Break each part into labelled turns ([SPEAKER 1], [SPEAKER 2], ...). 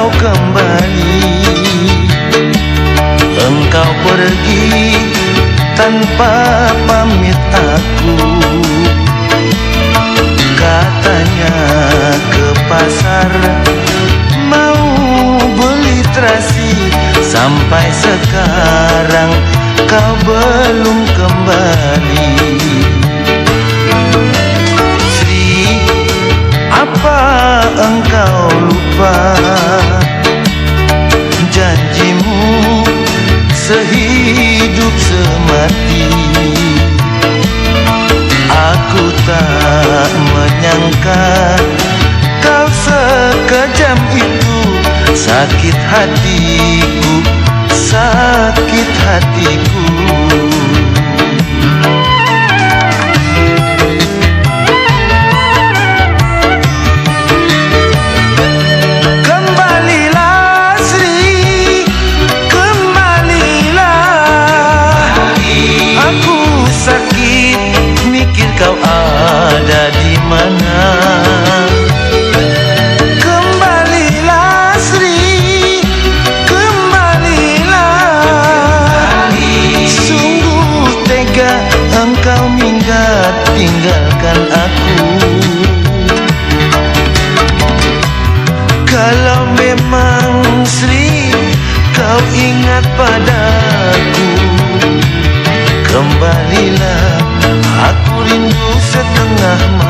[SPEAKER 1] engkau kembali. Engkau pergi tanpa pamit aku. Katanya ke pasar mau beli terasi. Sampai sekarang kau belum kembali. Apa engkau lupa Sakit hatiku, sakit hatiku tinggalkan aku. Kalau memang Sri kau ingat padaku. Kembalilah aku rindu setengah mati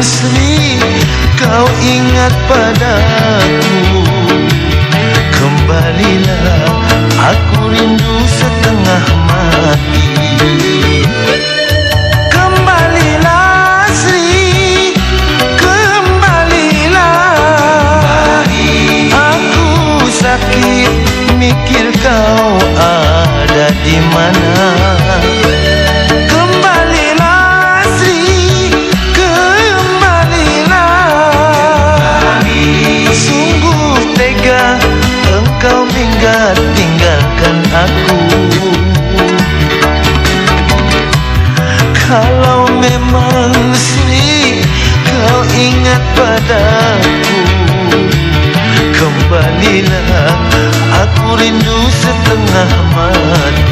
[SPEAKER 1] Sri kau ingat padaku Kalau memang Sri Kau ingat padaku. Kembalilah Aku rindu setengah mati